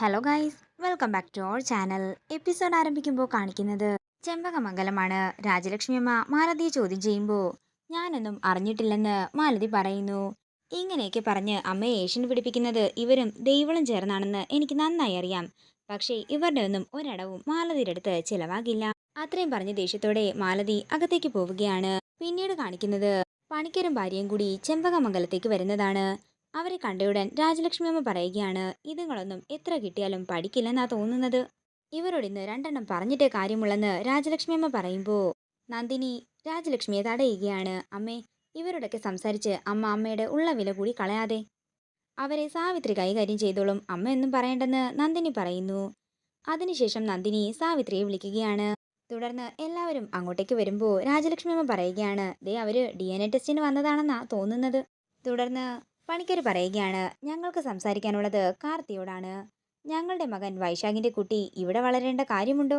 Hello guys welcome back to our channel episode ആരംഭിക്കുമ്പോൾ കാണിക്കുന്നത് ചെമ്പകമംഗലമാണ്. രാജലക്ഷ്മി അമ്മ മാലതിയെ ചോദ്യം ചെയ്യുമ്പോൾ ഞാനൊന്നും അറിഞ്ഞിട്ടില്ലെന്ന് മാലതി പറയുന്നു. ഇങ്ങനെയൊക്കെ പറഞ്ഞ് അമ്മയെ ഏഷ്യൻ പിടിപ്പിക്കുന്നത് ഇവരും ദൈവളും ചേർന്നാണെന്ന് എനിക്ക് നന്നായി അറിയാം. പക്ഷേ ഇവരുടെ ഒന്നും ഒരടവും മാലതിയുടെ അടുത്ത് ചിലവാകില്ല. അത്രയും പറഞ്ഞ ദേഷ്യത്തോടെ മാലതി അകത്തേക്ക് പോവുകയാണ്. പിന്നീട് കാണിക്കുന്നത് പണിക്കരും ഭാര്യയും കൂടി ചെമ്പകമംഗലത്തേക്ക് വരുന്നതാണ്. അവരെ കണ്ടയുടൻ രാജലക്ഷ്മി അമ്മ പറയുകയാണ് ഇതുങ്ങളൊന്നും എത്ര കിട്ടിയാലും പഠിക്കില്ലെന്നാ തോന്നുന്നത്. ഇവരോട് ഇന്ന് രണ്ടെണ്ണം പറഞ്ഞിട്ടേ കാര്യമുള്ളെന്ന് രാജലക്ഷ്മി അമ്മ പറയുമ്പോൾ നന്ദിനി രാജലക്ഷ്മിയെ തടയുകയാണ്. അമ്മേ ഇവരോടൊക്കെ സംസാരിച്ച് അമ്മ അമ്മയുടെ ഉള്ള വില കൂടി കളയാതെ. അവരെ സാവിത്രി കൈകാര്യം ചെയ്തോളും. അമ്മ എന്നും പറയേണ്ടെന്ന് നന്ദിനി പറയുന്നു. അതിനുശേഷം നന്ദിനി സാവിത്രിയെ വിളിക്കുകയാണ്. തുടർന്ന് എല്ലാവരും അങ്ങോട്ടേക്ക് വരുമ്പോൾ രാജലക്ഷ്മി അമ്മ പറയുകയാണ് ദേ അവർ ഡി എൻ എ ടെസ്റ്റിന് വന്നതാണെന്നാ തോന്നുന്നത്. തുടർന്ന് പണിക്കർ പറയുകയാണ് ഞങ്ങൾക്ക് സംസാരിക്കാനുള്ളത് കാർത്തിയോടാണ്. ഞങ്ങളുടെ മകൻ വൈശാഖിന്റെ കുട്ടി ഇവിടെ വളരേണ്ട കാര്യമുണ്ടോ?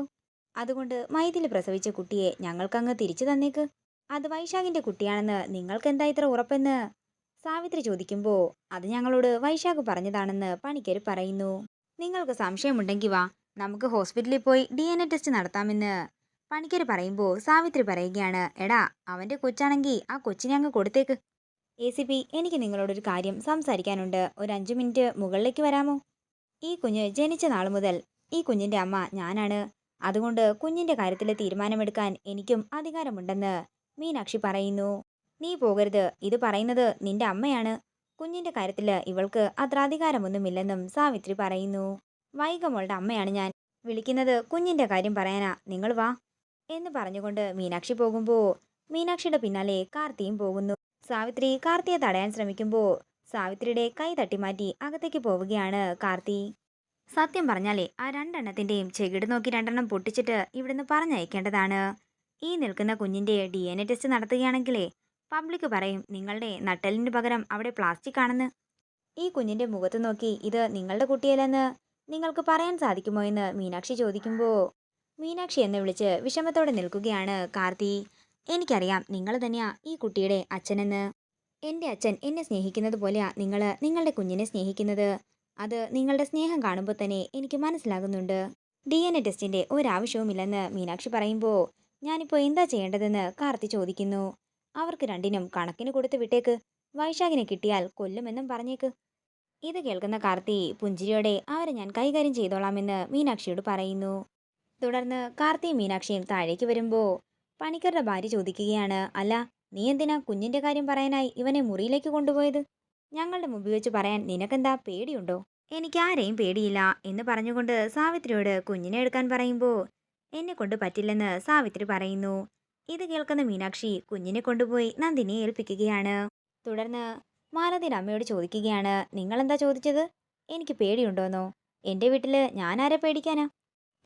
അതുകൊണ്ട് മൈതിൽ പ്രസവിച്ച കുട്ടിയെ ഞങ്ങൾക്കങ്ങ് തിരിച്ചു തന്നേക്ക്. അത് വൈശാഖിന്റെ കുട്ടിയാണെന്ന് നിങ്ങൾക്ക് എന്താ ഇത്ര ഉറപ്പെന്ന്? സാവിത്രി ചോദിക്കുമ്പോൾ അത് ഞങ്ങളോട് വൈശാഖ് പറഞ്ഞതാണെന്ന് പണിക്കർ പറയുന്നു. നിങ്ങൾക്ക് സംശയമുണ്ടെങ്കിൽ വാ നമുക്ക് ഹോസ്പിറ്റലിൽ പോയി ഡി എൻ എ ടെസ്റ്റ് നടത്താമെന്ന്. പണിക്കർ പറയുമ്പോൾ സാവിത്രി പറയുകയാണ് എടാ അവന്റെ കൊച്ചാണെങ്കിൽ ആ കൊച്ചിനെ അങ്ങ് കൊടുത്തേക്ക്. എ സി പി എനിക്ക് നിങ്ങളോടൊരു കാര്യം സംസാരിക്കാനുണ്ട്. ഒരു അഞ്ച് മിനിറ്റ് മുകളിലേക്ക് വരാമോ? ഈ കുഞ്ഞ് ജനിച്ച നാൾ മുതൽ ഈ കുഞ്ഞിന്റെ അമ്മ ഞാനാണ്. അതുകൊണ്ട് കുഞ്ഞിന്റെ കാര്യത്തിൽ തീരുമാനമെടുക്കാൻ എനിക്കും അധികാരമുണ്ടെന്ന് മീനാക്ഷി പറയുന്നു. നീ പോകരുത്. ഇത് പറയുന്നത് നിന്റെ അമ്മയാണ്. കുഞ്ഞിന്റെ കാര്യത്തിൽ ഇവൾക്ക് അത്ര അധികാരമൊന്നുമില്ലെന്നും സാവിത്രി പറയുന്നു. വൈകമോളുടെ അമ്മയാണ് ഞാൻ. വിളിക്കുന്നത് കുഞ്ഞിന്റെ കാര്യം പറയാനാ. നിങ്ങൾ വാ. എന്ന് പറഞ്ഞുകൊണ്ട് മീനാക്ഷി പോകുമ്പോൾ മീനാക്ഷിയുടെ പിന്നാലെ കാർത്തിയും പോകുന്നു. സാവിത്രി കാർത്തിയെ തടയാൻ ശ്രമിക്കുമ്പോൾ സാവിത്രിയുടെ കൈ തട്ടിമാറ്റി അകത്തേക്ക് പോവുകയാണ് കാർത്തി. സത്യം പറഞ്ഞാലേ ആ രണ്ടെണ്ണത്തിന്റെയും ചെകിട് നോക്കി രണ്ടെണ്ണം പൊട്ടിച്ചിട്ട് ഇവിടുന്ന് പറഞ്ഞയക്കേണ്ടതാണ്. ഈ നിൽക്കുന്ന കുഞ്ഞിന്റെ ഡി എൻ എ ടെസ്റ്റ് നടത്തുകയാണെങ്കിലേ പബ്ലിക് പറയും നിങ്ങളുടെ നട്ടലിന് പകരം അവിടെ പ്ലാസ്റ്റിക് ആണെന്ന്. ഈ കുഞ്ഞിന്റെ മുഖത്ത് നോക്കി ഇത് നിങ്ങളുടെ കുട്ടിയല്ലെന്ന് നിങ്ങൾക്ക് പറയാൻ സാധിക്കുമോ എന്ന് മീനാക്ഷി ചോദിക്കുമ്പോൾ മീനാക്ഷി എന്ന് വിളിച്ച് വിഷമത്തോടെ നിൽക്കുകയാണ് കാർത്തി. എനിക്കറിയാം നിങ്ങൾ തന്നെയാ ഈ കുട്ടിയുടെ അച്ഛനെന്ന്. എന്റെ അച്ഛൻ എന്നെ സ്നേഹിക്കുന്നത് പോലെയാ നിങ്ങൾ നിങ്ങളുടെ കുഞ്ഞിനെ സ്നേഹിക്കുന്നത്. അത് നിങ്ങളുടെ സ്നേഹം കാണുമ്പോൾ തന്നെ എനിക്ക് മനസ്സിലാകുന്നുണ്ട്. ഡി എൻ എ ടെസ്റ്റിന്റെ ഒരാവശ്യവുമില്ലെന്ന് മീനാക്ഷി പറയുമ്പോൾ ഞാനിപ്പോൾ എന്താ ചെയ്യേണ്ടതെന്ന് കാർത്തി ചോദിക്കുന്നു. അവർക്ക് രണ്ടിനും കണക്കിന് കൊടുത്ത് വിട്ടേക്ക്. വൈശാഖിനെ കിട്ടിയാൽ കൊല്ലുമെന്നും പറഞ്ഞേക്ക്. ഇത് കേൾക്കുന്ന കാർത്തി പുഞ്ചിരിയോടെ അവരെ ഞാൻ കൈകാര്യം ചെയ്തോളാമെന്ന് മീനാക്ഷിയോട് പറയുന്നു. തുടർന്ന് കാർത്തിയും മീനാക്ഷിയും താഴേക്ക് വരുമ്പോൾ പണിക്കരുടെ ഭാര്യ ചോദിക്കുകയാണ് അല്ല നീ എന്തിനാ കുഞ്ഞിന്റെ കാര്യം പറയാനായി ഇവനെ മുറിയിലേക്ക് കൊണ്ടുപോയത്? ഞങ്ങളുടെ മുമ്പിൽ വെച്ച് പറയാൻ നിനക്കെന്താ പേടിയുണ്ടോ? എനിക്ക് ആരെയും പേടിയില്ല എന്ന് പറഞ്ഞുകൊണ്ട് സാവിത്രിയോട് കുഞ്ഞിനെ എടുക്കാൻ പറയുമ്പോൾ എന്നെ കൊണ്ട് പറ്റില്ലെന്ന് സാവിത്രി പറയുന്നു. ഇത് കേൾക്കുന്ന മീനാക്ഷി കുഞ്ഞിനെ കൊണ്ടുപോയി നന്ദിനെ ഏൽപ്പിക്കുകയാണ്. തുടർന്ന് മാലതിയുടെ അമ്മയോട് ചോദിക്കുകയാണ് നിങ്ങളെന്താ ചോദിച്ചത്? എനിക്ക് പേടിയുണ്ടോന്നോ? എന്റെ വീട്ടിൽ ഞാനാരെ പേടിക്കാനാ?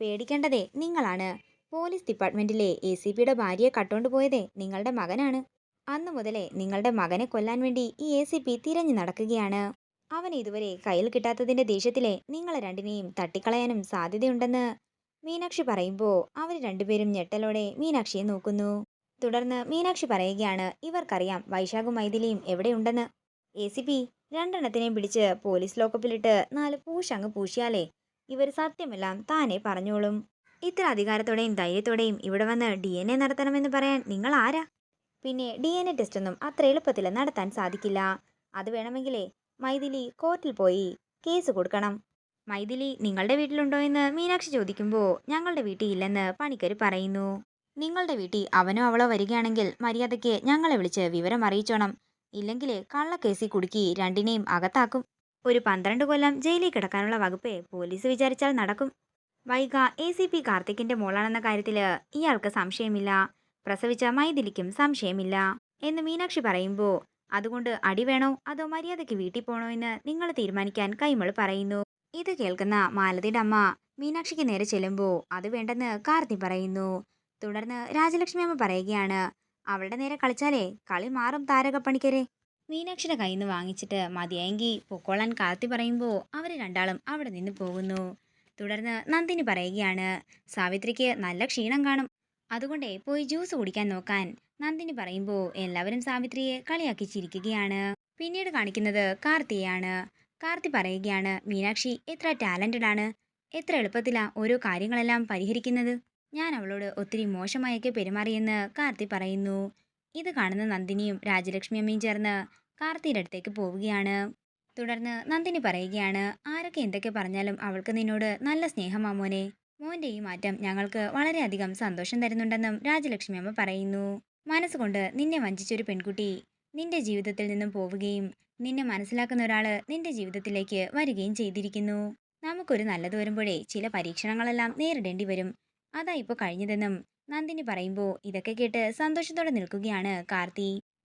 പേടിക്കേണ്ടതേ നിങ്ങളാണ്. പോലീസ് ഡിപ്പാർട്ട്മെന്റിലെ എ സി പിയുടെ ഭാര്യയെ കട്ടോണ്ട് പോയതേ നിങ്ങളുടെ മകനാണ്. അന്നു മുതലേ നിങ്ങളുടെ മകനെ കൊല്ലാൻ വേണ്ടി ഈ എ സി പി തിരഞ്ഞു നടക്കുകയാണ്. അവൻ ഇതുവരെ കയ്യിൽ കിട്ടാത്തതിന്റെ ദേഷ്യത്തിലെ നിങ്ങളെ രണ്ടിനെയും തട്ടിക്കളയാനും സാധ്യതയുണ്ടെന്ന് മീനാക്ഷി പറയുമ്പോൾ അവർ രണ്ടുപേരും ഞെട്ടലോടെ മീനാക്ഷിയെ നോക്കുന്നു. തുടർന്ന് മീനാക്ഷി പറയുകയാണ് ഇവർക്കറിയാം വൈശാഖും മൈഥിലിയും എവിടെയുണ്ടെന്ന്. എ സി പി രണ്ടെണ്ണത്തിനെയും പിടിച്ച് പോലീസ് ലോക്കപ്പിലിട്ട് നാല് പൂശങ്ങ് പൂശിയാലേ ഇവർ സത്യമെല്ലാം താനെ പറഞ്ഞോളും. ഇത്ര അധികാരത്തോടെയും ധൈര്യത്തോടെയും ഇവിടെ വന്ന് ഡി എൻ എ നടത്തണമെന്ന് പറയാൻ നിങ്ങൾ ആരാ? പിന്നെ ഡി എൻ എ ടെസ്റ്റൊന്നും അത്ര എളുപ്പത്തിൽ നടത്താൻ സാധിക്കില്ല. അത് വേണമെങ്കിലേ മൈഥിലി കോർട്ടിൽ പോയി കേസ് കൊടുക്കണം. മൈഥിലി നിങ്ങളുടെ വീട്ടിലുണ്ടോ എന്ന് മീനാക്ഷി ചോദിക്കുമ്പോൾ ഞങ്ങളുടെ വീട്ടിൽ ഇല്ലെന്ന് പണിക്കർ പറയുന്നു. നിങ്ങളുടെ വീട്ടിൽ അവനോ അവളോ വരികയാണെങ്കിൽ മര്യാദയ്ക്ക് ഞങ്ങളെ വിളിച്ച് വിവരം അറിയിച്ചോണം. ഇല്ലെങ്കിൽ കള്ളക്കേസിൽ കുടുക്കി രണ്ടിനെയും അകത്താക്കും. ഒരു പന്ത്രണ്ട് കൊല്ലം ജയിലിൽ കിടക്കാനുള്ള വകുപ്പേ പോലീസ് വിചാരിച്ചാൽ നടക്കും. വൈഗ എ സി പി കാർത്തിക്കിന്റെ മോളാണെന്ന കാര്യത്തിൽ ഇയാൾക്ക് സംശയമില്ല. പ്രസവിച്ച മൈഥിലിക്കും സംശയമില്ല. എന്ന് മീനാക്ഷി പറയുമ്പോൾ അതുകൊണ്ട് അടി വേണോ? അതോ മര്യാദയ്ക്ക് വീട്ടിൽ പോണോ എന്ന് നിങ്ങൾ തീരുമാനിക്കാൻ കൈമൾ പറയുന്നു. ഇത് കേൾക്കുന്ന മാലതിയുടെ അമ്മ മീനാക്ഷിക്ക് നേരെ ചെല്ലുമ്പോൾ അത് വേണ്ടെന്ന് കാർത്തി പറയുന്നു. തുടർന്ന് രാജലക്ഷ്മി അമ്മ പറയുകയാണ് അവളുടെ നേരെ കളിച്ചാലേ കളി മാറും താരകപ്പണിക്കരെ. മീനാക്ഷിയുടെ കയ്യിൽ നിന്ന് വാങ്ങിച്ചിട്ട് മതിയെങ്കിൽ പൊക്കോളാൻ കാർത്തി പറയുമ്പോൾ അവർ രണ്ടാളും അവിടെ നിന്ന് പോകുന്നു. തുടർന്ന് നന്ദിനി പറയുകയാണ് സാവിത്രിക്ക് നല്ല ക്ഷീണം കാണും. അതുകൊണ്ടേ പോയി ജ്യൂസ് കുടിക്കാൻ നോക്കാൻ. നന്ദിനി പറയുമ്പോൾ എല്ലാവരും സാവിത്രിയെ കളിയാക്കി ചിരിക്കുകയാണ്. പിന്നീട് കാണിക്കുന്നത് കാർത്തിയാണ് കാർത്തി പറയുകയാണ് മീനാക്ഷി എത്ര ടാലന്റഡ് ആണ്. എത്ര എളുപ്പത്തിലാ ഓരോ കാര്യങ്ങളെല്ലാം പരിഹരിക്കുന്നത്. ഞാൻ അവളോട് ഒത്തിരി മോശമായൊക്കെ പെരുമാറിയെന്ന് കാർത്തി പറയുന്നു. ഇത് കാണുന്ന നന്ദിനിയും രാജലക്ഷ്മി അമ്മയും ചേർന്ന് കാർത്തിയുടെ അടുത്തേക്ക് പോവുകയാണ്. തുടർന്ന് നന്ദിനി പറയുകയാണ് ആരൊക്കെ എന്തൊക്കെ പറഞ്ഞാലും അവൾക്ക് നിന്നോട് നല്ല സ്നേഹമാ മോനെ. മോന്റെ ഈ മാറ്റം ഞങ്ങൾക്ക് വളരെയധികം സന്തോഷം തരുന്നുണ്ടെന്നും രാജലക്ഷ്മി അമ്മ പറയുന്നു. മനസ്സുകൊണ്ട് നിന്നെ വഞ്ചിച്ചൊരു പെൺകുട്ടി നിന്റെ ജീവിതത്തിൽ നിന്നും പോവുകയും നിന്നെ മനസ്സിലാക്കുന്ന ഒരാൾ നിന്റെ ജീവിതത്തിലേക്ക് വരികയും ചെയ്തിരിക്കുന്നു. നമുക്കൊരു നല്ലത് വരുമ്പോഴേ ചില പരീക്ഷണങ്ങളെല്ലാം നേരിടേണ്ടി വരും. അതാ ഇപ്പോൾ കഴിഞ്ഞതെന്നും നന്ദിനി പറയുമ്പോൾ ഇതൊക്കെ കേട്ട് സന്തോഷത്തോടെ നിൽക്കുകയാണ് കാർത്തി.